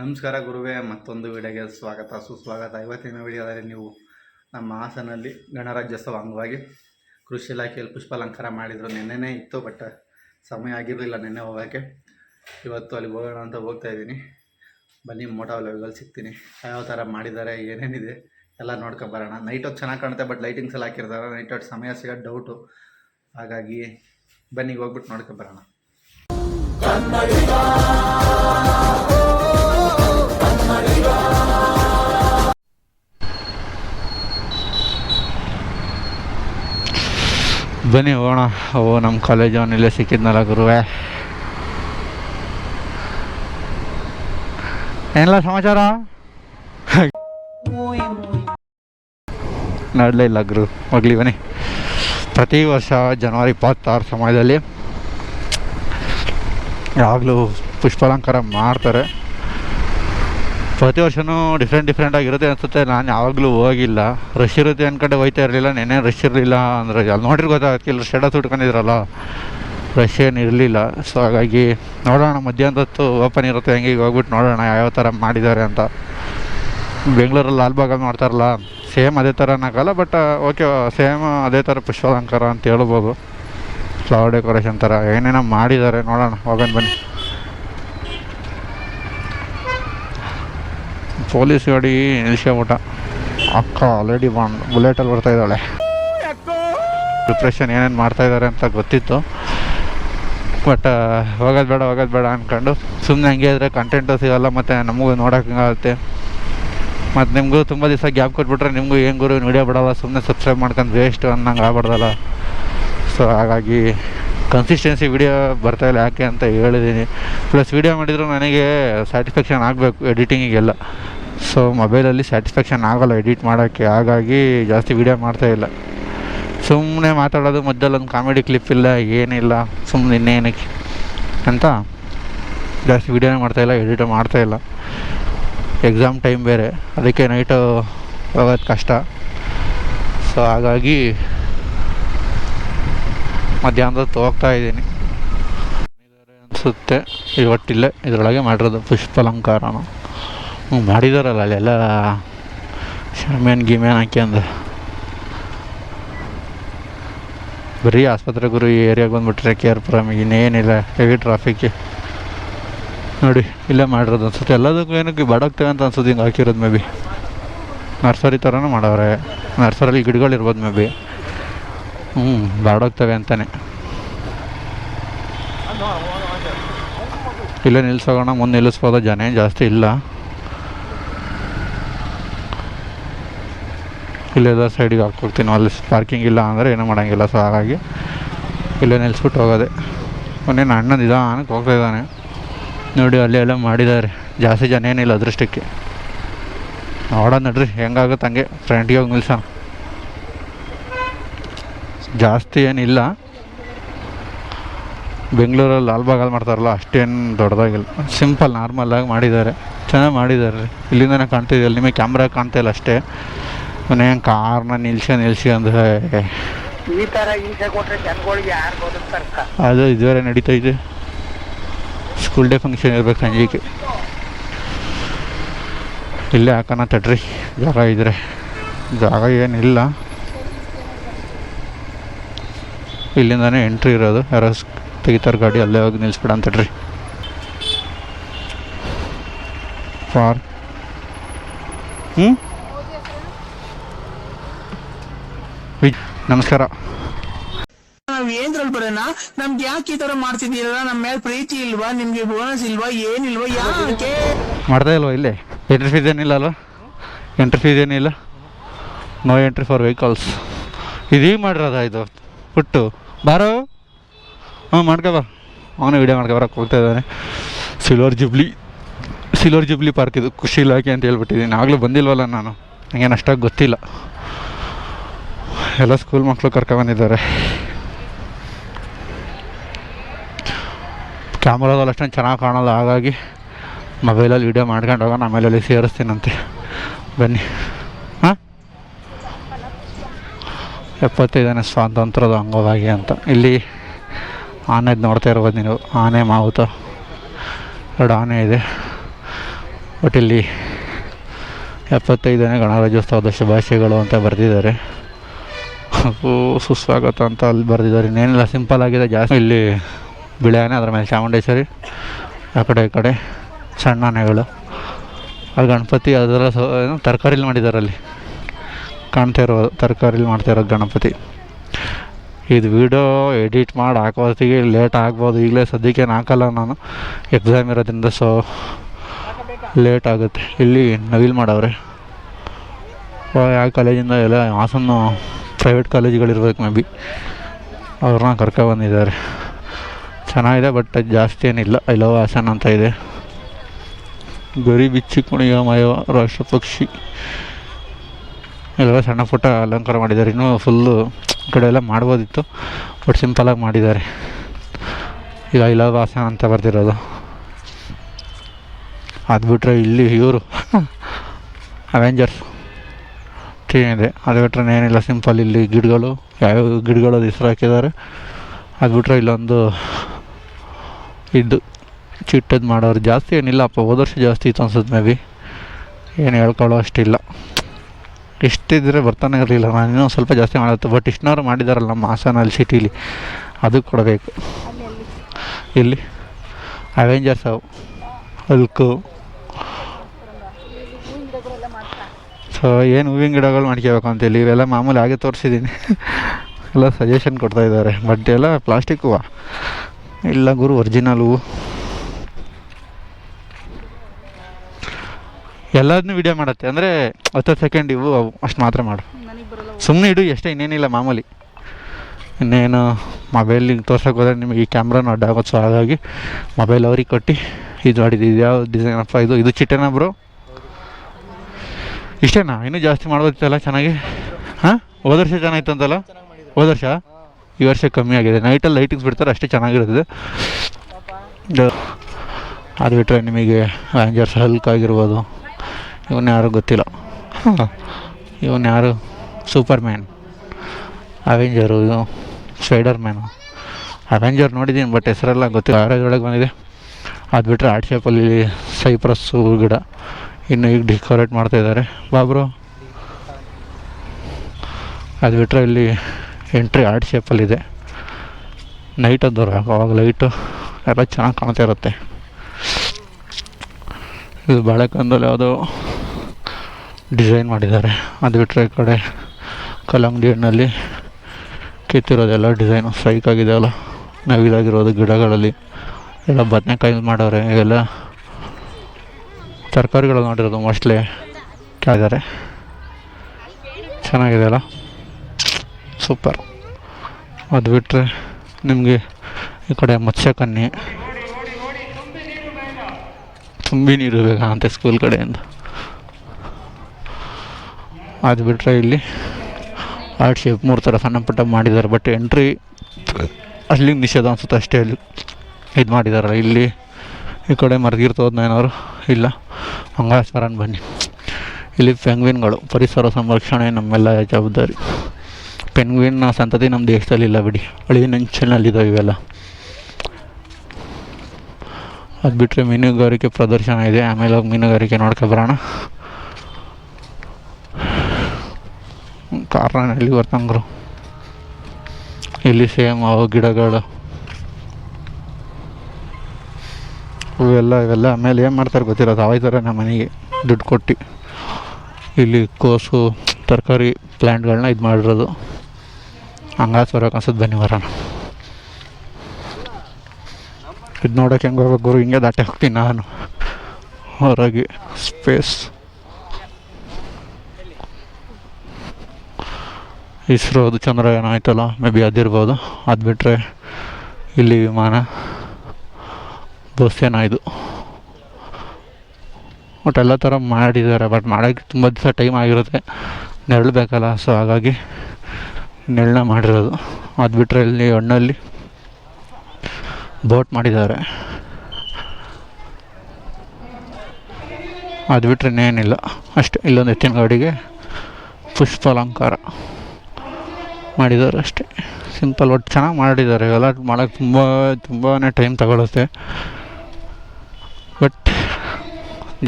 ನಮಸ್ಕಾರ ಗುರುವೇ, ಮತ್ತೊಂದು ವಿಡಿಯೋಗೆ ಸ್ವಾಗತ, ಸುಸ್ವಾಗತ. ಇವತ್ತಿನ ವಿಡಿಯೋದಲ್ಲಿ ನೀವು ನಮ್ಮ ಹಾಸನಲ್ಲಿ ಗಣರಾಜ್ಯೋತ್ಸವ ಅಂಗವಾಗಿ ಕೃಷಿ ಇಲಾಖೆಯಲ್ಲಿ ಪುಷ್ಪಾಲಂಕಾರ ಮಾಡಿದರು. ನೆನ್ನೆನೇ ಇತ್ತು ಬಟ್ ಸಮಯ ಆಗಿರಲಿಲ್ಲ ನೆನ್ನೆ ಹೋಗೋಕ್ಕೆ. ಇವತ್ತು ಅಲ್ಲಿಗೆ ಹೋಗೋಣ ಅಂತ ಹೋಗ್ತಾ ಇದ್ದೀನಿ. ಬನ್ನಿ ಮೋಟಾ ಲೆವೆಲ್ ಸಿಗ್ತೀನಿ. ಯಾವ ಥರ ಮಾಡಿದ್ದಾರೆ, ಏನೇನಿದೆ, ಎಲ್ಲ ನೋಡ್ಕೊಂಬರೋಣ ನೈಟ್ ಹೊತ್ತು ಚೆನ್ನಾಗಿ ಕಾಣುತ್ತೆ ಬಟ್ ಲೈಟಿಂಗ್ಸ್ ಎಲ್ಲ ಹಾಕಿರ್ತಾರೆ. ನೈಟ್ ಹೊತ್ತು ಸಮಯ ಸಿಗೋ ಡೌಟು ಹಾಗಾಗಿ ಬನ್ನಿ, ಹೋಗ್ಬಿಟ್ಟು ನೋಡ್ಕೊಂಬರೋಣ ಬನ್ನಿ ಹೋಗೋಣ. ಓ ನಮ್ಮ ಕಾಲೇಜ್ ಅವನಿಲ್ಲೇ ಸಿಕ್ಕಿದ್ನಲ್ಲ ಗುರುವೆ. ಏನಿಲ್ಲ ಸಮಾಚಾರ? ನಡಲೇ ಇಲ್ಲ ಗುರು, ಹೋಗ್ಲಿ ಬನ್ನಿ. ಪ್ರತಿ ವರ್ಷ ಜನವರಿ ಇಪ್ಪತ್ತಾರು ಸಮಯದಲ್ಲಿ ಯಾವಾಗಲೂ ಪುಷ್ಪಾಲಂಕಾರ ಮಾಡ್ತಾರೆ. ಪ್ರತಿ ವರ್ಷನೂ ಡಿಫ್ರೆಂಟ್ ಡಿಫ್ರೆಂಟ್ ಆಗಿರುತ್ತೆ ಅನಿಸುತ್ತೆ. ನಾನು ಯಾವಾಗಲೂ ಹೋಗಿಲ್ಲ. ರಶ್ ಇರುತ್ತೆ ಅಂದ್ಕೊಂಡೆ ಹೋಯ್ತಾ ಇರಲಿಲ್ಲ. ನೆನೆ ರಶ್ ಇರಲಿಲ್ಲ ಅಂದರೆ ಅಲ್ಲಿ ನೋಡಿರಿ ಗೊತ್ತಾಗುತ್ತೆ. ಇಲ್ಲ ಸ್ಟೇಟಸ್ ಉಟ್ಕೊಂಡಿದ್ರಲ್ಲ. ರಶ್ ಏನು ಇರಲಿಲ್ಲ. ಸೊ ಹಾಗಾಗಿ ನೋಡೋಣ. ಮಧ್ಯಾಹ್ನದ ಹೊತ್ತು ಓಪನ್ ಇರುತ್ತೆ. ಹೆಂಗೆ ಹೋಗ್ಬಿಟ್ಟು ನೋಡೋಣ ಯಾವ ಥರ ಮಾಡಿದ್ದಾರೆ ಅಂತ. ಬೆಂಗಳೂರಲ್ಲಿ ಲಾಲ್ಬಾಗಲ್ಲಿ ಮಾಡ್ತಾರಲ್ಲ ಸೇಮ್ ಅದೇ ಥರ ಅನ್ನೋಕ್ಕಲ್ಲ ಬಟ್ ಓಕೆ ಸೇಮ್ ಅದೇ ಥರ ಪುಷ್ಪಾಲಂಕಾರ ಅಂತ ಹೇಳ್ಬೋದು. ಫ್ಲವರ್ ಡೆಕೋರೇಷನ್ ಥರ ಏನೇನೋ ಮಾಡಿದ್ದಾರೆ ನೋಡೋಣ. ಹೋಗೋಣ ಬನ್ನಿ. ಪೊಲೀಸ್ ಗಾಡಿ ನಿಲ್ಸ್ಕೊಬಿಟ್ಟ ಅಕ್ಕ ಆಲ್ರೆಡಿ ಬಂದು ಬುಲೆಟಲ್ಲಿ ಬರ್ತಾ ಇದ್ದಾಳೆ. ಪ್ರಿಪ್ರೇಷನ್ ಏನೇನು ಮಾಡ್ತಾ ಇದ್ದಾರೆ ಅಂತ ಗೊತ್ತಿತ್ತು. ಬಟ್ ಹೋಗೋದು ಬೇಡ ಹೋಗೋದು ಬೇಡ ಅಂದ್ಕೊಂಡು ಸುಮ್ಮನೆ ಹಂಗೆ ಇದ್ರೆ ಕಂಟೆಂಟು ಸಿಗೋಲ್ಲ ಮತ್ತು ನಮಗೂ ನೋಡೋಕ್ಕಾಗುತ್ತೆ ಮತ್ತು ನಿಮಗೂ ತುಂಬ ದಿವಸ ಗ್ಯಾಪ್ ಕೊಟ್ಬಿಟ್ರೆ ನಿಮಗೂ ಏನು ಗುರು ವಿಡಿಯೋ ಬಿಡೋಲ್ಲ ಸುಮ್ಮನೆ ಸಬ್ಸ್ಕ್ರೈಬ್ ಮಾಡ್ಕೊಂಡು ವೇಸ್ಟ್ ಅನ್ನಂಗೆ ಆಗ್ಬಾರ್ದಲ್ಲ ಸೊ ಹಾಗಾಗಿ ಕನ್ಸಿಸ್ಟೆನ್ಸಿ ವಿಡಿಯೋ ಬರ್ತಾಯಿಲ್ಲ ಯಾಕೆ ಅಂತ ಹೇಳಿದ್ದೀನಿ ಪ್ಲಸ್ ವೀಡಿಯೋ ಮಾಡಿದರೂ ನನಗೆ ಸ್ಯಾಟಿಸ್ಫ್ಯಾಕ್ಷನ್ ಆಗಬೇಕು ಎಡಿಟಿಂಗಿಗೆಲ್ಲ ಸೊ ಮೊಬೈಲಲ್ಲಿ ಸ್ಯಾಟಿಸ್ಫ್ಯಾಕ್ಷನ್ ಆಗೋಲ್ಲ ಎಡಿಟ್ ಮಾಡೋಕ್ಕೆ. ಹಾಗಾಗಿ ಜಾಸ್ತಿ ವೀಡಿಯೋ ಮಾಡ್ತಾ ಇಲ್ಲ. ಸುಮ್ಮನೆ ಮಾತಾಡೋದು ಮಧ್ಯದಲ್ಲಿ ಒಂದು ಕಾಮಿಡಿ ಕ್ಲಿಪ್ ಇಲ್ಲ, ಏನಿಲ್ಲ ಸುಮ್ಮನೆ ಇನ್ನೇನಕ್ಕೆ. ಅಂತ. ಜಾಸ್ತಿ ವೀಡಿಯೋನೇ ಮಾಡ್ತಾಯಿಲ್ಲ ಮಾಡ್ತಾ ಮಾಡ್ತಾಯಿಲ್ಲ ಎಕ್ಸಾಮ್ ಟೈಮ್ ಬೇರೆ. ಅದಕ್ಕೆ ನೈಟು ಹೋಗೋದು ಕಷ್ಟ. ಸೊ ಹಾಗಾಗಿ ಮಧ್ಯಾಹ್ನದ ಹೋಗ್ತಾ ಇದ್ದೀನಿ. ಅನಿಸುತ್ತೆ ಇವತ್ತಿಲ್ಲೇ ಇದರೊಳಗೆ ಮಾಡಿರೋದು ಪುಷ್ಪಲಂಕಾರನ. ಮಾಡಿದಾರಲ್ಲ ಅಲ್ಲೆಲ್ಲ ಶಾಮ್ಯಾನ್ ಗಿಮ್ಯಾನ್ ಹಾಕ್ಯಂದು ಬರೀ ಆಸ್ಪತ್ರೆ ಗುರು ಈ ಏರಿಯಾಗೆ ಬಂದುಬಿಟ್ರೆ ಆರ್ ಪುರಮಿಗೆ ಇನ್ನೇನಿಲ್ಲ ಹೆವಿ ಟ್ರಾಫಿಕ್ ನೋಡಿ, ಇಲ್ಲೇ ಮಾಡಿರೋದು ಅನ್ಸುತ್ತೆ. ಎಲ್ಲದಕ್ಕೂ ಏನಕ್ಕೆ ಬಡಕ್ತೇವೆ ಅಂತ ಅನ್ಸುತ್ತೆ ಹಿಂಗೆ ಹಾಕಿರೋದು ಮೇ ಬಿ ನರ್ಸರಿ ಥರನೂ ಮಾಡವ್ರೆ ನರ್ಸರಿಲಿ ಗಿಡಗಳು ಇರ್ಬೋದು ಮೇ ಬಿ ಹ್ಞೂ ಬಾಡೋಗ್ತವೆ ಅಂತಾನೆ. ಇಲ್ಲೇ ನಿಲ್ಸೋಗೋಣ, ಮುಂದೆ ನಿಲ್ಲಿಸ್ಬೋದು? ಜನ ಜಾಸ್ತಿ ಇಲ್ಲ. ಇಲ್ಲೆಲ್ಲ ಸೈಡಿಗೆ ಹಾಕ್ಕೊಳ್ತೀನಿ ಅಲ್ಲಿ ಪಾರ್ಕಿಂಗ್ ಇಲ್ಲ ಅಂದರೆ ಏನೂ ಮಾಡೋಂಗಿಲ್ಲ. ಸೊ ಹಾಗಾಗಿ ಇಲ್ಲೇ ನಿಲ್ಲಿಸ್ಬಿಟ್ಟು ಹೋಗೋದೆ. ಮೊನ್ನೆ ಅಣ್ಣ ನಿಧಾನಕ್ಕೆ ಹೋಗ್ತಾ ಇದ್ದಾನೆ. ನೋಡಿ, ಅಲ್ಲಿ ಎಲ್ಲ ಮಾಡಿದ್ದಾರೆ. ಜಾಸ್ತಿ ಜನ ಏನಿಲ್ಲ ಅದೃಷ್ಟಕ್ಕೆ. ನೋಡೋಣ ನಡ್ರಿ, ಹೆಂಗಾಗುತ್ತೆ ಹಂಗೆ. ಫ್ರೆಂಡ್ಗೆ ಹೋಗಿ ನಿಲ್ಸ ಜಾಸ್ತಿ ಏನಿಲ್ಲ. ಬೆಂಗಳೂರಲ್ಲಿ ಲಾಲ್ಬಾಗಲ್ಲಿ ಮಾಡ್ತಾರಲ್ಲ, ಅಷ್ಟೇನು ದೊಡ್ಡದಾಗಿಲ್ಲ. ಸಿಂಪಲ್ ನಾರ್ಮಲಾಗಿ ಮಾಡಿದ್ದಾರೆ. ಚೆನ್ನಾಗಿ ಮಾಡಿದ್ದಾರೆ. ಇಲ್ಲಿಂದನೇ ಕಾಣ್ತಿದೆಯಲ್ಲ ನಿಮಗೆ ಕ್ಯಾಮ್ರಾ ಕಾಣ್ತಾ ಇಲ್ಲ ಅಷ್ಟೇ. ಮನೆ ಕಾರ್ನ ನಿಲ್ಸಿ ನಿಲ್ಸಿ ಅಂದ್ರೆ ಈ ತರ ಹಿಂಸೆ ಕೊಟ್ಟರೆ ಜನಗಳಿಗೆ ಯಾರು ಬದುಕ್ತಾರಕ್ಕ ಅದು ಇದುವರೆ ಇದೆ. ಸ್ಕೂಲ್ ಡೇ ಫಂಕ್ಷನ್ ಇರ್ಬೇಕು ಸಂಜೆಗೆ. ಇಲ್ಲೇ ಹಾಕೋಣ ತಡ್ರಿ ಜಾಗ ಇದ್ರೆ. ಜಾಗ ಏನಿಲ್ಲ. ಇಲ್ಲಿಂದಾನೇ ಎಂಟ್ರಿ ಇರೋದು. ಯಾರೋ ತೆಗಿತಾರೆ ಗಾಡಿ ಅಲ್ಲೇ ಹೋಗಿ ನಿಲ್ಸ್ಬಿಡ ಅಂತಡ್ರಿ ಫಾರ್ ಹ್ಞೂ ನಮಸ್ಕಾರ. ನಾವ್ ಏನ್ರಲ್ಲಿ ಬರೋಣ? ನಮ್ಗೆ ಯಾಕೆ ಈ ತರ ಮಾಡ್ತಿದ್ದೀರಲ್ಲ? ನಮ್ಮ ಮೇಲೆ ಪ್ರೀತಿ ಇಲ್ವಾ? ನಿಮ್ಗೆ ಬೋನಸ್ ಇಲ್ವಾ? ಏನಿಲ್ವಾ? ಯಾಕೆ? ಮಾಡ್ತಾ ಇಲ್ವಾ ಇಲ್ಲಿ? ಎಂಟ್ರಿ ಫೀಸ್ ಏನಿಲ್ಲ ಅಲ್ವಾ? ಎಂಟ್ರಿ ಫೀಸ್ ಏನಿಲ್ಲ? ನೋ ಎಂಟ್ರಿ ಫಾರ್ ವೆಹಿಕಲ್ಸ್ ಇದೀಗ ಮಾಡಿರೋದ ಇದು? ಪುಟ್ಟು. ಬಾರೋ. ಹಾಂ ಮಾಡ್ಕೋಬಾ ಅವನು ವೀಡಿಯೋ ಮಾಡ್ಕೋಬಾರ ಹೋಗ್ತಾ ಇದ್ದಾನೆ. Silver jubilee silver jubilee park ಇದು. ಖುಷಿ ಇಲಾಖೆ ಅಂತ ಹೇಳ್ಬಿಟ್ಟಿದ್ದೀನಿ. ಆಗಲೂ ಬಂದಿಲ್ವಲ್ಲ ನಾನು? ನನಗೇನು ಅಷ್ಟಾಗಿ ಗೊತ್ತಿಲ್ಲ. ಎಲ್ಲ ಸ್ಕೂಲ್ ಮಕ್ಕಳು ಕರ್ಕೊಂಬಂದಿದ್ದಾರೆ. ಕ್ಯಾಮ್ರಾದಲ್ಲಿ ಅಷ್ಟೊಂದು ಚೆನ್ನಾಗಿ ಕಾಣಲ್ಲ, ಹಾಗಾಗಿ ಮೊಬೈಲಲ್ಲಿ ವೀಡಿಯೋ ಮಾಡ್ಕೊಂಡು ಹೋಗೋಣ, ಆಮೇಲೆ ಅಲ್ಲಿ ಸೇರಿಸ್ತೀನಂತೆ. ಬನ್ನಿ. ಹಾಂ? ಎಪ್ಪತ್ತೈದನೇ ಸ್ವಾತಂತ್ರ್ಯದ ಅಂಗವಾಗಿ ಅಂತ. ಇಲ್ಲಿ ಆನೆದು ನೋಡ್ತಾ ಇರ್ಬೋದು ನೀವು. ಆನೆ, ಮಾವುತ. ಎರಡು ಆನೆ ಇದೆ. ಬಟ್ ಇಲ್ಲಿ ಎಪ್ಪತ್ತೈದನೇ ಗಣರಾಜ್ಯೋತ್ಸವದ ಶುಭಾಶಯಗಳು ಅಂತ ಬರೆದಿದ್ದಾರೆ. ಹಾಗೂ ಸುಸ್ವಾಗತ ಅಂತ ಅಲ್ಲಿ ಬರೆದಿದ್ದಾರೆ. ಇನ್ನೇನಿಲ್ಲ ಸಿಂಪಲ್ ಆಗಿದೆ, ಜಾಸ್ತಿ. ಇಲ್ಲಿ ಬಿಳಿಯಾನೆ, ಅದರ ಮೇಲೆ ಚಾಮುಂಡೇಶ್ವರಿ, ಆ ಕಡೆ ಈ ಕಡೆ ಸಣ್ಣ ಆನೆಗಳು. ಅದು ಗಣಪತಿ ಅದರ ಸ, ಏನು, ತರಕಾರಿಲಿ ಮಾಡಿದ್ದಾರೆ ಅಲ್ಲಿ. ಕಾಣ್ತಾ ಇರೋದು, ತರಕಾರಿಲಿ ಮಾಡ್ತಾ ಇರೋದು ಗಣಪತಿ. ಇದು ವಿಡಿಯೋ ಎಡಿಟ್ ಮಾಡಿ ಹಾಕೋತ್ತಿಗೆ ಲೇಟ್ ಆಗ್ಬೋದು. ಈಗಲೇ ಸದ್ಯಕ್ಕೆ ಹಾಕಲ್ಲ ನಾನು, ಎಕ್ಸಾಮ್ ಇರೋದ್ರಿಂದ, ಸೊ ಲೇಟ್ ಆಗುತ್ತೆ. ಇಲ್ಲಿ ನವಿಲ್ ಮಾಡವ್ರೆ. ಯಾವ ಕಾಲೇಜಿಂದ ಎಲ್ಲ ಹಾಸನ ಪ್ರೈವೇಟ್ ಕಾಲೇಜುಗಳಿರ್ಬೇಕು ಮೇ ಬಿ ಅವ್ರನ್ನ ಕರ್ಕೊಬಂದಿದ್ದಾರೆ ಚೆನ್ನಾಗಿದೆ ಬಟ್ ಜಾಸ್ತಿ ಏನಿಲ್ಲ. ಐ ಲವ್ ಹಾಸನ್ ಅಂತ ಇದೆ. ಗರಿ ಬಿಚ್ಚಿ ಕುಣಿಯ ಮಯವ ರಾಷ್ಟ್ರ ಪಕ್ಷಿ. ಎಲ್ಲ ಸಣ್ಣ ಪುಟ್ಟ ಅಲಂಕಾರ ಮಾಡಿದ್ದಾರೆ. ಇನ್ನೂ ಫುಲ್ಲು ಕಡೆ ಎಲ್ಲ ಮಾಡ್ಬೋದಿತ್ತು ಬಟ್ ಸಿಂಪಲಾಗಿ ಮಾಡಿದ್ದಾರೆ. ಈಗ ಐ ಲವ್ ಹಾಸನ ಅಂತ ಬರ್ತಿರೋದು ಅದು ಬಿಟ್ಟರೆ ಇಲ್ಲಿ ಇವರು. ಅವೆಂಜರ್ಸ್ ಟೀಮ್ ಇದೆ ಅದು ಬಿಟ್ರೆ ಏನಿಲ್ಲ ಸಿಂಪಲ್ ಇಲ್ಲಿ ಗಿಡಗಳು ಯಾವ್ಯಾವ ಗಿಡಗಳು ಹೆಸ್ರು ಹಾಕಿದ್ದಾರೆ. ಅದು ಬಿಟ್ಟರೆ ಇಲ್ಲೊಂದು ಇದು ಚಿಟ್ಟದ್ದು ಮಾಡೋರು ಜಾಸ್ತಿ ಏನಿಲ್ಲಪ್ಪ ಹೋದ ವರ್ಷ ಜಾಸ್ತಿ ಇತ್ತು ಅನ್ಸುತ್ತೆ ಮೇ ಬಿ ಏನು ಹೇಳ್ಕೊಳ್ಳೋ ಅಷ್ಟಿಲ್ಲ. ಇಷ್ಟಿದ್ರೆ ಬರ್ತಾನೆ ಇರಲಿಲ್ಲ. ನಾನು ಇನ್ನೂ ಸ್ವಲ್ಪ ಜಾಸ್ತಿ ಮಾಡುತ್ತೆ. ಬಟ್ ಇಷ್ಟನವ್ರು ಮಾಡಿದಾರಲ್ಲ ನಮ್ಮ ಹಾಸನಲ್ಲಿ ಸಿಟೀಲಿ. ಅದು ಕೊಡಬೇಕು. ಇಲ್ಲಿ. ಅವೆಂಜರ್ಸ್ ಅವು. ಅಲ್ಕು ಸೊ ಏನು ಹೂವಿನ ಗಿಡಗಳು ಮಾಡ್ಕೋಬೇಕು ಅಂತೇಳಿ ಇವೆಲ್ಲ ಮಾಮೂಲಿ ಹಾಗೆ ತೋರಿಸಿದ್ದೀನಿ ಎಲ್ಲ ಸಜೆಷನ್ ಕೊಡ್ತಾ ಇದ್ದಾರೆ. ಬಟ್ ಎಲ್ಲ ಪ್ಲಾಸ್ಟಿಕ್ ಹೂವು. ಇಲ್ಲ ಗುರು ಒರಿಜಿನಲ್ ಹೂವು ಎಲ್ಲದನ್ನೂ ವಿಡಿಯೋ ಮಾಡುತ್ತೆ. ಅಂದರೆ ಹತ್ತು ಸೆಕೆಂಡ್ ಇವು ಅವು. ಅಷ್ಟು ಮಾತ್ರ ಮಾಡು. ಸುಮ್ಮನೆ ಇಡು ಎಷ್ಟೇ ಇನ್ನೇನಿಲ್ಲ ಮಾಮೂಲಿ. ಇನ್ನೇನು ಮೊಬೈಲಿಗೆ ತೋರ್ಸೋಕೆ ಹೋದ್ರೆ ನಿಮಗೆ ಈ ಕ್ಯಾಮ್ರಾನು ಅಡ್ಡ ಆಗೋದು ಸೊ ಹಾಗಾಗಿ ಮೊಬೈಲ್ ಅವ್ರಿಗೆ ಕೊಟ್ಟು ಇದು ಮಾಡಿದ್ದು ಇದು ಯಾವ ಡಿಸೈನ್ ಅಪ್ಪ ಇದು ಇದು ಚಿಟ್ಟೆನಾ ಬ್ರೋ ಇಷ್ಟೇನಾ? ಇನ್ನೂ ಜಾಸ್ತಿ ಮಾಡ್ಬೋದಿತ್ತಲ್ಲ ಚೆನ್ನಾಗಿ? ಹಾಂ? ಹೋದ ವರ್ಷ ಚೆನ್ನಾಗಿತ್ತು ಅಂತಲ್ಲ ಹೋದ ವರ್ಷ? ಈ ವರ್ಷ ಕಮ್ಮಿ ಆಗಿದೆ. ನೈಟಲ್ಲಿ ಲೈಟಿಂಗ್ಸ್ ಬಿಡ್ತಾರೆ, ಅಷ್ಟೇ ಚೆನ್ನಾಗಿರುತ್ತೆ ಇದು ಅದು ಬಿಟ್ಟರೆ ನಿಮಗೆ ಆ್ಯಂಜರ್ಸ್ ಹಲ್ಕ್ ಆಗಿರ್ಬೋದು. ಇವನ್ನ ಯಾರು ಗೊತ್ತಿಲ್ಲ. ಇವನ್ನ ಯಾರು? Superman Avenger Spiderman Avenger ನೋಡಿದ್ದೀನಿ ಬಟ್ ಹೆಸರೆಲ್ಲ ಗೊತ್ತಿಲ್ಲ. ಒಳಗೆ ಬಂದಿದೆ. ಅದು ಬಿಟ್ಟರೆ ಆರ್ಟ್ ಶೇಪಲ್ಲಿ ಸೈಪ್ರಸ್ಸು ಗಿಡ. ಇನ್ನು ಈಗ ಡೆಕೋರೇಟ್ ಮಾಡ್ತಾಯಿದ್ದಾರೆ ಬಾಬ್ರು, ಅದು ಬಿಟ್ಟರೆ ಇಲ್ಲಿ ಎಂಟ್ರಿ ಆರ್ಟ್ ಶೇಪಲ್ಲಿದೆ ನೈಟ್ ಅದ್ದವ್ರು ಅವಾಗ ಲೈಟು ಎಲ್ಲ ಚೆನ್ನಾಗಿ ಕಾಣ್ತಾ ಇರುತ್ತೆ. ಇದು ಬಾಳೆಕಂದಲ್ಲಿ ಯಾವುದೋ ಡಿಸೈನ್ ಮಾಡಿದ್ದಾರೆ. ಅದು ಬಿಟ್ಟರೆ ಈ ಕಡೆ ಕಲ್ಲಂಗಡಿ ಹಣ್ಣಲ್ಲಿ ಕಿತ್ತಿರೋದೆಲ್ಲ ಡಿಸೈನು ಸ್ಟ್ರೈಕ್ ಆಗಿದೆ ಅಲ್ಲ ನವಿಲಾಗಿರೋದು ಗಿಡಗಳಲ್ಲಿ. ಎಲ್ಲ ಬದನೆಕಾಯಿ ಮಾಡವ್ರೆ ಇವೆಲ್ಲ ತರಕಾರಿಗಳು ನೋಡಿರೋದು ಮೋಸ್ಟ್ಲಿ ಕೇಳಿದ್ದಾರೆ. ಚೆನ್ನಾಗಿದೆ ಅಲ್ಲ ಸೂಪರ್ ಅದು ಬಿಟ್ಟರೆ ನಿಮಗೆ ಈ ಕಡೆ ಮತ್ಸ್ಯಕನ್ನಿ ತುಂಬಿ ನೀರು ಬೇಕಾಗಂತೆ ಸ್ಕೂಲ್ ಕಡೆಯಿಂದ. ಅದು ಬಿಟ್ಟರೆ ಇಲ್ಲಿ ಆರ್ಟ್ ಶೇಪ್ ಮೂರು ಥರ ಸಣ್ಣ ಪುಟ್ಟ ಮಾಡಿದ್ದಾರೆ ಬಟ್ ಎಂಟ್ರಿ ಅಲ್ಲಿಗೆ ನಿಷೇಧ ಅನ್ಸುತ್ತೆ ಅಷ್ಟೇ ಅಲ್ಲಿ. ಇದು ಮಾಡಿದಾರಲ್ಲ, ಇಲ್ಲಿ ಈ ಕಡೆ ಮರ್ಗಿರ್ತೋದ್ನ ಏನಾದ್ರು ಇಲ್ಲ ಹಂಗಾಸ್ವರನ್ ಬನ್ನಿ. ಇಲ್ಲಿ ಪೆಂಗ್ವಿನ್ಗಳು, ಪರಿಸರ ಸಂರಕ್ಷಣೆ ನಮ್ಮೆಲ್ಲ ಜವಾಬ್ದಾರಿ. ಪೆಂಗ್ವಿನ್ನ ಸಂತತಿ ನಮ್ಮ ದೇಶದಲ್ಲಿ ಇಲ್ಲ ಬಿಡಿ ಅಳಿವಿನಂಚಿನಲ್ಲಿದ್ದಾವೆ ಇವೆಲ್ಲ. ಅದು ಬಿಟ್ಟರೆ ಮೀನುಗಾರಿಕೆ ಪ್ರದರ್ಶನ ಇದೆ, ಆಮೇಲೆ ಮೀನುಗಾರಿಕೆ ನೋಡ್ಕೊಬರೋಣ ಕಾರಣ ಎಲ್ಲಿ ಬರ್ತಂಗ್ರು ಇಲ್ಲಿ ಸೇಮ್ ಅವು ಗಿಡಗಳು. ಇವೆಲ್ಲ ಇವೆಲ್ಲ ಆಮೇಲೆ ಏನು ಮಾಡ್ತಾರೆ ಗೊತ್ತಿಲ್ಲ ಸಾವಾಯ್ತಾರೆ ನಮ್ಮ ಮನೆಗೆ ದುಡ್ಡು ಕೊಟ್ಟು ಇಲ್ಲಿ ಕೋಸು, ತರಕಾರಿ ಪ್ಲ್ಯಾಂಟ್ಗಳನ್ನ ಇದು ಮಾಡಿರೋದು. ಹಂಗಾಸ್ ಬರೋಕೆ ಅನ್ಸುತ್ತೆ ಬನ್ನಿ ಬರೋಣ ಇದು ನೋಡೋಕೆ ಹೆಂಗೆ ಹೋಗ್ಬೇಕು ಗುರು, ಹಿಂಗೆ ದಾಟೆ ಹೋಗ್ತೀನಿ ನಾನು. ಹೊರಗೆ ಸ್ಪೇಸ್ ಇಸ್ರೋದು ಚಂದ್ರಯಾನ ಆಯ್ತಲ್ಲ ಮೇ ಬಿ ಅದಿರ್ಬೋದು. ಅದು ಬಿಟ್ಟರೆ ಇಲ್ಲಿ ವಿಮಾನ. ಬಸ್ ಏನೋ ಇದು. ಒಟ್ಟು ಎಲ್ಲ ಥರ ಮಾಡಿದ್ದಾರೆ, ಬಟ್ ಮಾಡೋಕ್ಕೆ ತುಂಬ ದಿವಸ ಟೈಮ್ ಆಗಿರುತ್ತೆ. ನೆರಳು ಬೇಕಲ್ಲ, ಸೊ ಹಾಗಾಗಿ ನೆರಳನ್ನ ಮಾಡಿರೋದು. ಅದು ಬಿಟ್ಟರೆ ಇಲ್ಲಿ ಹಣ್ಣಲ್ಲಿ ಬೋಟ್ ಮಾಡಿದ್ದಾರೆ. ಅದು ಬಿಟ್ಟರೆ ಇನ್ನೇನಿಲ್ಲ. ಅಷ್ಟೇ, ಇಲ್ಲೊಂದು ಎತ್ತಿನ ಗಾಡಿಗೆ ಪುಷ್ಪಾಲಂಕಾರ ಮಾಡಿದ್ದಾರೆ ಅಷ್ಟೇ. ಸಿಂಪಲ್ ಒಟ್ಟು ಚೆನ್ನಾಗಿ ಮಾಡಿದ್ದಾರೆ. ಇವೆಲ್ಲ ಮಾಡೋಕ್ಕೆ ತುಂಬ ತುಂಬಾ ಟೈಮ್ ತಗೊಳುತ್ತೆ. ಬಟ್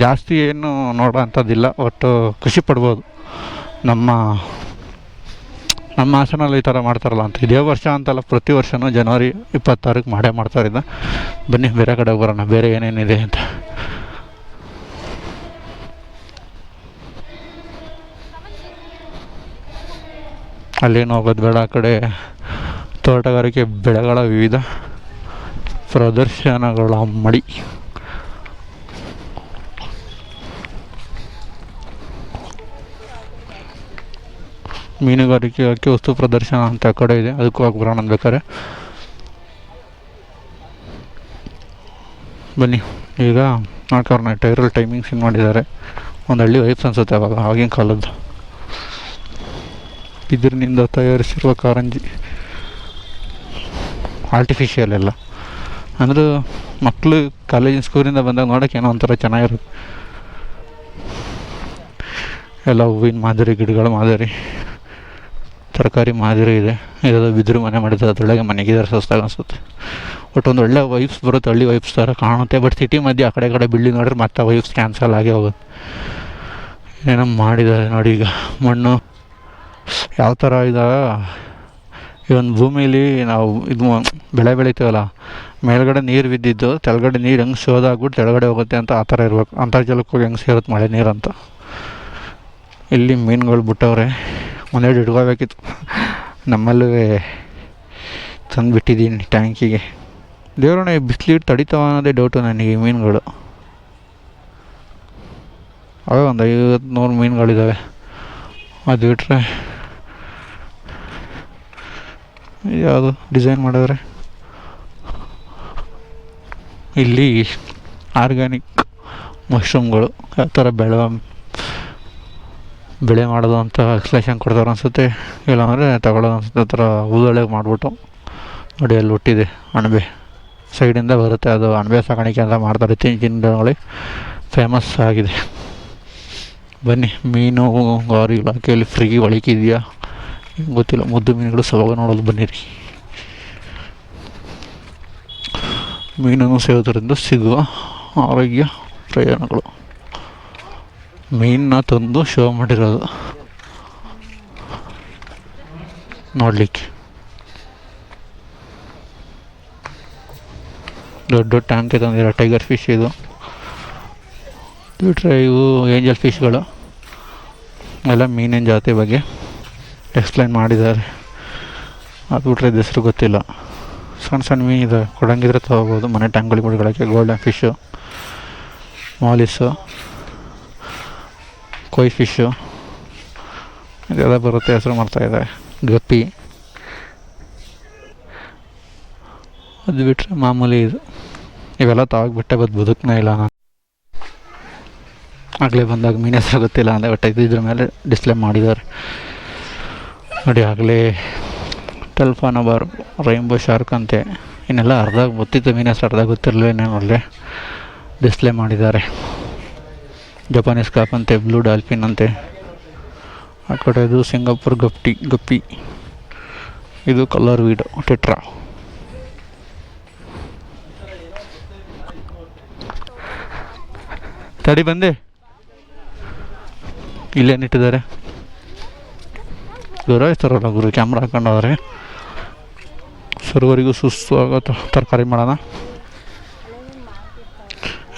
ಜಾಸ್ತಿ ಏನು ನೋಡೋ ಅಂಥದ್ದಿಲ್ಲ ಒಟ್ಟು ಖುಷಿ ಪಡ್ಬೋದು. ನಮ್ಮ ನಮ್ಮ ಹಾಸನಲ್ಲಿ ಈ ಥರ ಮಾಡ್ತಾರಲ್ಲ ಅಂತ. ಇದೇ ವರ್ಷ ಅಂತಲ್ಲ, ಪ್ರತಿ ವರ್ಷವೂ ಜನವರಿ ಇಪ್ಪತ್ತಾರಕ್ಕೆ ಮಾಡೇ ಮಾಡ್ತಾರಿದ್ದ ಬನ್ನಿ, ಬೇರೆ ಕಡೆ ಬರೋಣ ಬೇರೆ ಏನೇನಿದೆ ಅಂತ. ಅಲ್ಲೇನು ಹೋಗೋದು ಬೇಡ, ಆ ಕಡೆ ತೋಟಗಾರಿಕೆ ಬೆಳೆಗಳ ವಿವಿಧ ಪ್ರದರ್ಶನಗಳ ಮಡಿ. ಮೀನುಗಾರಿಕೆ ಅಕ್ಕಿ ವಸ್ತು ಪ್ರದರ್ಶನ ಅಂತ ಕಡೆ ಇದೆ. ಅದಕ್ಕೂ ಹೋಗಿ ಬರೋಣ ಬೇಕಾದ್ರೆ. ಬನ್ನಿ. ಈಗ ನೋಡ್ಕೊರೋಣ ಟೈರಲ್ಲಿ ಟೈಮಿಂಗ್ಸ್ ಇನ್ ಮಾಡಿದ್ದಾರೆ. ಒಂದು ಹಳ್ಳಿ ವೈಫ್ ಅನ್ಸುತ್ತೆ ಅವಾಗ, ಆಗಿನ ಕಾಲದ್ದು. ಬಿದಿರಿನಿಂದ ತಯಾರಿಸಿರುವ ಕಾರಂಜಿ. ಆರ್ಟಿಫಿಷಿಯಲ್ ಎಲ್ಲ. ಅಂದ್ರೆ ಮಕ್ಕಳು ಕಾಲೇಜಿನ ಸ್ಕೂಲಿಂದ ಬಂದಾಗ ನೋಡೋಕೆ ಏನೋ ಒಂಥರ ಚೆನ್ನಾಗಿರುತ್ತೆ. ಎಲ್ಲ ಹೂವಿನ ಮಾದರಿ, ಗಿಡಗಳ ಮಾದರಿ. ತರಕಾರಿ ಮಾದರಿ ಇದೆ. ಇದೆಲ್ಲ ಬಿದಿರು ಮನೆ ಮಾಡಿದ್ರೆ ಅದರೊಳಗೆ ಮನೆಗಿದ್ದಾರೆ ಸಸ್ತಾಗ ಅನಿಸುತ್ತೆ. ಬಟ್ ಒಂದು ಒಳ್ಳೆ ವೈಫ್ಸ್ ಬರುತ್ತೆ, ಹಳ್ಳಿ ವೈಫ್ಸ್ ಥರ ಕಾಣುತ್ತೆ. ಬಟ್ ಸಿಟಿ ಮಧ್ಯೆ ಆ ಕಡೆ ಕಡೆ ಬಿಲ್ಡಿಂಗ್ ನೋಡಿದ್ರೆ ಮತ್ತೆ ವೈಫ್ಸ್ ಕ್ಯಾನ್ಸಲ್ ಆಗೇ ಹೋಗುತ್ತೆ. ಏನೋ ಮಾಡಿದ್ದಾರೆ ನೋಡಿ ಈಗ. ಮಣ್ಣು ಯಾವ ಥರ ಇದಾಗ ಈ ಒಂದು ಭೂಮಿಲಿ ನಾವು ಇದು ಬೆಳೆ ಬೆಳಿತೀವಲ್ಲ, ಮೇಲ್ಗಡೆ ನೀರು ಬಿದ್ದಿದ್ದು, ತೆಳಗಡೆ ನೀರು ಹೆಂಗೆ ಸೋದಾಗ್ಬಿಟ್ಟು ತೆಳಗಡೆ ಹೋಗುತ್ತೆ ಅಂತ ಆ ಥರ ಇರ್ಬೇಕು. ಅಂತರ್ಜಲಕ್ಕೆ ಹೋಗಿ ಹೆಂಗೆ ಸೇರುತ್ತೆ ಮಳೆ ನೀರು ಅಂತ. ಇಲ್ಲಿ ಮೀನುಗಳು ಬಿಟ್ಟವ್ರೆ. ಒಂದೆರಡು ಹಿಡ್ಕೋಬೇಕಿತ್ತು ನಮ್ಮಲ್ಲೂ ತಂದು ಬಿಟ್ಟಿದ್ದೀನಿ ಟ್ಯಾಂಕಿಗೆ. ದೇವ್ರಣ್ಣ ಬಿಸಿಲಿಟ್ಟು ತಡಿತಾವ ಅನ್ನೋದೇ ಡೌಟು ನನಗೆ ಮೀನುಗಳು. ಅವೇ ಒಂದು ಐವತ್ತು ನೂರು ಮೀನುಗಳಿದ್ದಾವೆ ಅದು ಬಿಟ್ಟರೆ ಯಾವುದು ಡಿಸೈನ್ ಮಾಡಿದ್ರೆ? ಇಲ್ಲಿ ಆರ್ಗ್ಯಾನಿಕ್ ಮಶ್ರೂಮ್ಗಳು ಯಾವ ಥರ ಬೆಳೆ ಬೆಳೆ ಮಾಡೋದು ಅಂತ ಎಕ್ಸ್ಪ್ಲೇಷನ್ ಕೊಡ್ತಾರೆ ಅನಿಸುತ್ತೆ, ಇಲ್ಲಾಂದರೆ ತಗೊಳ್ಳೋದು ಅನಿಸುತ್ತೆ, ಆ ಥರ ಊದೊಳಗೆ ಮಾಡಿಬಿಟ್ಟು ನೋಡಿ ಅಲ್ಲಿ ಹುಟ್ಟಿದೆ ಅಣಬೆ. ಸೈಡಿಂದ ಬರುತ್ತೆ ಅದು, ಅಣಬೆ ಸಾಕಾಣಿಕೆ ಅಂತ ಮಾಡ್ತಾರೆ, ಇತ್ತೀಚಿನ ದಿನಗಳಲ್ಲಿ ಫೇಮಸ್ ಆಗಿದೆ. ಬನ್ನಿ ಮೀನುಗಾರಿ ಇಲಾಖೆಯಲ್ಲಿ ಫ್ರೀ ಒಳಗಿದೆಯಾ? ಗೊತ್ತಿಲ್ಲ, ಮುದ್ದು ಮೀನುಗಳು ಸವಾಗ ನೋಡೋದು ಬನ್ನಿರಿ. ಮೀನನ್ನು ಸೇವೋದರಿಂದ ಸಿಗುವ ಆರೋಗ್ಯ ಪ್ರಯೋಜನಗಳು. ಮೀನನ್ನ ತಂದು ಶೋ ಮಾಡಿರೋದು. ನೋಡಲಿಕ್ಕೆ. ದೊಡ್ಡ ದೊಡ್ಡ ಟ್ಯಾಂಕ್ ತಂದಿರೋ ಟೈಗರ್ ಫಿಶ್ ಇದು. ಬಿಟ್ಟರೆ ಇವು ಏಂಜಲ್ ಫಿಶ್ಗಳು ಎಲ್ಲ ಮೀನಿನ ಜಾತಿ ಬಗ್ಗೆ ಎಕ್ಸ್ಪ್ಲೈನ್ ಮಾಡಿದ್ದಾರೆ. ಅದು ಇದು ಹೆಸ್ರು ಗೊತ್ತಿಲ್ಲ. ಸಣ್ಣ ಸಣ್ಣ ಮೀನು ಇದೆ. ಕೊಡಂಗಿದ್ರೆ ತೊಗೋಬೋದು. ಮನೆ ಟ್ಯಾಂಕ್ಗಳಿಗೆ ಬಿಡ್ಕೊಳ್ಳೋಕ್ಕೆ ಗೋಲ್ಡನ್ ಫಿಶು ಮಾಲಿಸು ಕೊಯ್ ಫಿಶ್ಶು ಇದೆಲ್ಲ ಬರುತ್ತೆ, ಹೆಸರು ಮಾಡ್ತಾ ಇದೆ. ಗಪ್ಪಿ. ಅದು ಬಿಟ್ಟರೆ ಮಾಮೂಲಿ ಇದು. ಇವೆಲ್ಲ ತಾವಾಗ ಬಿಟ್ಟೆ ಬದ್ ಬದುಕನೇ ಇಲ್ಲ ನಾನು. ಆಗಲೇ ಬಂದಾಗ ಮೀನು ಹೆಸರು ಗೊತ್ತಿಲ್ಲ ಅಂದರೆ ಬಟ್ ಇದ್ರ ಮೇಲೆ ಡಿಸ್ಪ್ಲೇ ಮಾಡಿದ್ದಾರೆ. ನೋಡಿ, ಆಗಲೇ ಟೆಲ್ಫಾನ ಬಾರ್ ರೈನ್ಬೋ ಶಾರ್ಕ್ ಅಂತೆ. ಇನ್ನೆಲ್ಲ ಅರ್ಧ ಗೊತ್ತಿತ್ತು, ಮೀನು ಹೆಸರು ಅರ್ಧ ಗೊತ್ತಿರಲಿಲ್ಲ ಅಲ್ಲೇ ಡಿಸ್ಪ್ಲೇ ಮಾಡಿದ್ದಾರೆ. ಜಪಾನೀಸ್ ಕಾಪ್ ಅಂತೆ, ಬ್ಲೂ ಡಾಲ್ಫಿನ್ ಅಂತೆ. ಆ ಕಡೆ ಇದು ಸಿಂಗಾಪುರ್ ಗಪ್ಟಿ ಗಪ್ಪಿ. ಇದು ಕಲರ್ ವೀಡ್, ಟೆಟ್ರಾ. ತಡಿ ಬಂದೆ. ಇಲ್ಲೇನಿಟ್ಟಿದ್ದಾರೆ ಗುರಾಯ್ತಾರಲ್ಲ ಗುರು, ಕ್ಯಾಮ್ರಾ ಹಾಕೊಂಡವ್ರೆ. ಸರ್ವರಿಗೂ ಸುಸ್ವಾಗತ. ತರಕಾರಿ ಮಾಡೋಣ.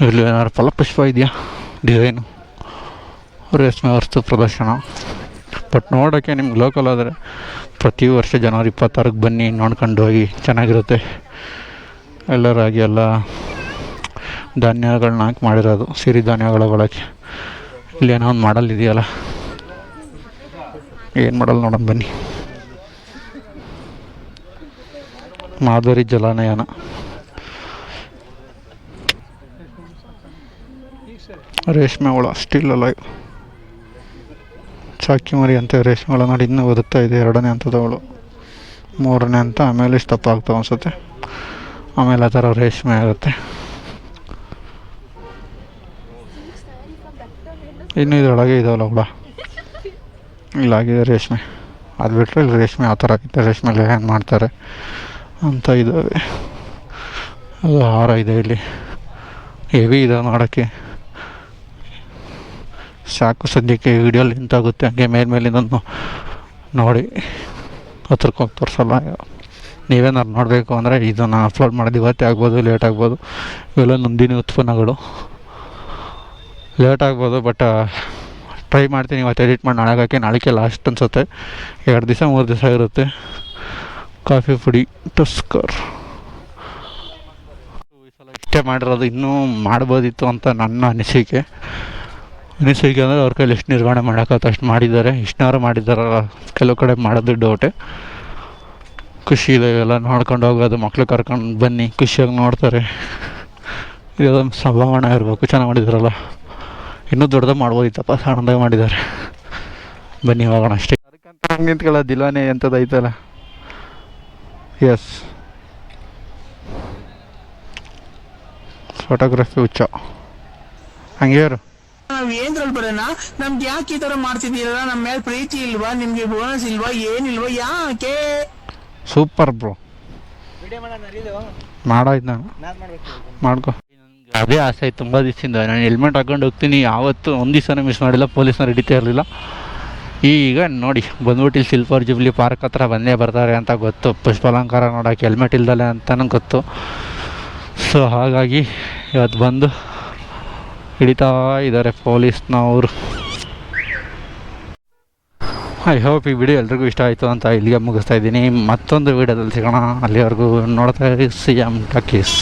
ಇಲ್ಲಿ ಏನಾದ್ರು ಫಲಪುಷ್ಪ ಇದೆಯಾ? ಡಿಸೈನು, ರೇಷ್ಮೆ ವಸ್ತು ಪ್ರದರ್ಶನ. ಬಟ್ ನೋಡೋಕ್ಕೆ ನಿಮ್ಗೆ ಲೋಕಲ್ ಆದರೆ ಪ್ರತಿ ವರ್ಷ ಜನವರಿ ಇಪ್ಪತ್ತಾರಕ್ಕೆ ಬನ್ನಿ, ನೋಡ್ಕೊಂಡು ಹೋಗಿ, ಚೆನ್ನಾಗಿರುತ್ತೆ. ಎಲ್ಲರಾಗಿ ಎಲ್ಲ ಧಾನ್ಯಗಳನ್ನ ಹಾಕಿ ಮಾಡಿರೋದು, ಸಿರಿ ಧಾನ್ಯಗಳ ಬಳಕೆ ಇಲ್ಲಿ ಏನೋ ಒಂದು ಮಾಡಲ್ ಇದೆಯಲ್ಲ, ಏನು ಮಾಡಲ್ ನೋಡೋಣ ಬನ್ನಿ. ಮಾಧುರಿ ಜಲಾನಯನ. ರೇಷ್ಮೆ ಹುಳ ಸ್ಟಿಲ್ ಅಲೈವ್ ಚಾಕಿ ಮರಿ ಅಂತ ರೇಷ್ಮೆ ಹುಳ ನೋಡಿ ಇನ್ನೂ ಬದುಕ್ತಾ ಇದೆ. ಎರಡನೇ ಹಂತದ ಹುಳು ಮೂರನೇ ಹಂತ ಆಮೇಲೆ ಇಷ್ಟು ಅನಿಸುತ್ತೆ. ಆಮೇಲೆ ಆ ಥರ ರೇಷ್ಮೆ ಆಗುತ್ತೆ. ಇನ್ನು ಇದರೊಳಗೆ ಇದಾವಲ್ಲ ಹುಳ ಇಲ್ಲಾಗಿದೆ ರೇಷ್ಮೆ. ಅದು ಬಿಟ್ಟರೆ ಇಲ್ಲಿ ರೇಷ್ಮೆ ಆ ಥರ ಆಗಿದೆ ರೇಷ್ಮೆಲಿ ಏನು ಮಾಡ್ತಾರೆ ಅಂತ ಇದ್ದಾವೆ ಅದು ಹಾರ ಇದೆ ಇಲ್ಲಿ. ಹೆವಿ ಇದೆ ನೋಡೋಕ್ಕೆ. ಸಾಕು. ಸದ್ಯಕ್ಕೆ ವಿಡಿಯೋ ಆಗುತ್ತೆ ಹಂಗೆ ಮೇಲ್ಮೇಲಿಂದ ನೋಡಿ ಹತ್ರಕ್ಕೆ ಹೋಗಿ ತೋರಿಸಲ್ಲ ನೀವೇನಾದ್ರು ನೋಡಬೇಕು ಅಂದರೆ ಇದನ್ನು ಅಪ್ಲೋಡ್ ಮಾಡೋದು ಇವತ್ತೇ ಆಗ್ಬೋದು ಲೇಟ್ ಆಗ್ಬೋದು. ಇವೆಲ್ಲ ನಂದಿನಿ ಉತ್ಪನ್ನಗಳು. ಲೇಟ್ ಆಗ್ಬೋದು ಬಟ್ ಟ್ರೈ ಮಾಡ್ತೀನಿ ಇವತ್ತು ಎಡಿಟ್ ಮಾಡಿ ನಾಳೆ ಹಾಕಿ, ನಾಳೆಗೆ ಲಾಸ್ಟ್ ಅನಿಸುತ್ತೆ. ಎರಡು ದಿವಸ, ಮೂರು ದಿವಸ ಇರುತ್ತೆ. ಕಾಫಿ ಪುಡಿ, ಟಸ್ಕರ್. ಈ ಸಲ ಇಷ್ಟೇ ಮಾಡಿರೋದು ಇನ್ನೂ ಮಾಡ್ಬೋದಿತ್ತು ಅಂತ ನನ್ನ ಅನಿಸಿಕೆ. ಅನಿಸಿಕೆ ಅಂದರೆ ಅವ್ರ ಕೈಲಿ ಎಷ್ಟು ನಿರ್ವಹಣೆ ಮಾಡೋಕ್ಕಾಗುತ್ತೆ ಅಷ್ಟು ಮಾಡಿದ್ದಾರೆ. ಇಷ್ಟನಾರು ಮಾಡಿದ್ದಾರಲ್ಲ, ಕೆಲವು ಕಡೆ ಮಾಡೋದು ಡೌಟೆ ಖುಷಿ ಇದೆ ಇವೆಲ್ಲ ನೋಡ್ಕೊಂಡು ಹೋಗೋದು ಮಕ್ಳು ಕರ್ಕೊಂಡು ಬನ್ನಿ, ಖುಷಿಯಾಗಿ ನೋಡ್ತಾರೆ. ಇದೊಂದು ಸಂಭಾವಣೆ ಇರಬೇಕು, ಚೆನ್ನಾಗಿ ಮಾಡಿದಾರಲ್ಲ. ಇನ್ನೂ ದೊಡ್ಡದಾಗಿ ಮಾಡ್ಬೋದಿತ್ತಪ್ಪ, ಸಣ್ಣದಾಗಿ ಮಾಡಿದ್ದಾರೆ. ಬನ್ನಿ ಹೋಗೋಣ ಅಷ್ಟೇ. ಅದಕ್ಕಂತ ಹಂಗೆ ನಿಂತ್ಕೊಳ್ಳೋ ದಿಲ್ವಾನೆ ಎಂಥದ್ದು ಐತಲ್ಲ? ಎಸ್ ಫೋಟೋಗ್ರಫಿ ಹುಚ್ಚ. ಹಂಗೆ ಇರು. ನಾವ್ ಏನ್ರಲ್ಲಿ ಬರೋಣ? ನಮ್ಗೆ ಯಾಕೆ ಈ ತರ ಮಾಡ್ತಿದ್ದೀರಲ್ಲ? ನಮ್ಮ ಮೇಲೆ ಪ್ರೀತಿ ಇಲ್ವಾ? ನಿಮ್ಗೆ ಬೋನಸ್ ಇಲ್ವಾ? ಏನಿಲ್ವಾ? ಯಾಕೆ? Super bro. ಮಾಡೋಯ್ತು ನಾನು. ಮಾಡ್ಕೊ. ನನಗೆ ಅದೇ ಆಸೆ ಆಯ್ತು ತುಂಬ ದಿವಸದಿಂದ. ನಾನು ಹೆಲ್ಮೆಟ್ ಹಾಕೊಂಡು ಹೋಗ್ತೀನಿ. ಯಾವತ್ತೂ ಒಂದು ದಿವಸನೂ ಮಿಸ್ ಮಾಡಿಲ್ಲ. ಪೊಲೀಸ್ನ ಹಿಡಿತಾ ಇರಲಿಲ್ಲ. ಈಗ ನೋಡಿ ಬಂದ್ಬಿಟ್ಟು ಇಲ್ಲಿ ಸಿಲ್ವರ್ ಜುಬ್ಲಿ ಪಾರ್ಕ್ ಹತ್ರ ಬಂದೇ ಬರ್ತಾರೆ ಅಂತ ಗೊತ್ತು. ಪುಷ್ಪಾಲಂಕಾರ ನೋಡೋಕೆ ಹೆಲ್ಮೆಟ್ ಇಲ್ದಲೆ ಅಂತಲೂ ಗೊತ್ತು. ಸೊ ಹಾಗಾಗಿ ಇವತ್ತು ಬಂದು ಹಿಡಿತಾ ಇದ್ದಾರೆ ಪೊಲೀಸ್ನವರು. ಐ ಹೋಪ್ ಈ ವಿಡಿಯೋ ಎಲ್ರಿಗೂ ಇಷ್ಟ ಆಯಿತು ಅಂತ ಇಲ್ಲಿಗೆ ಮುಗಿಸ್ತಾ ಇದ್ದೀನಿ. ಮತ್ತೊಂದು ವಿಡಿಯೋದಲ್ಲಿ ಸಿಗೋಣ. ಅಲ್ಲಿವರೆಗೂ ನೋಡ್ತಾ ಸಿ ಎಂ ಟಕೀಸ್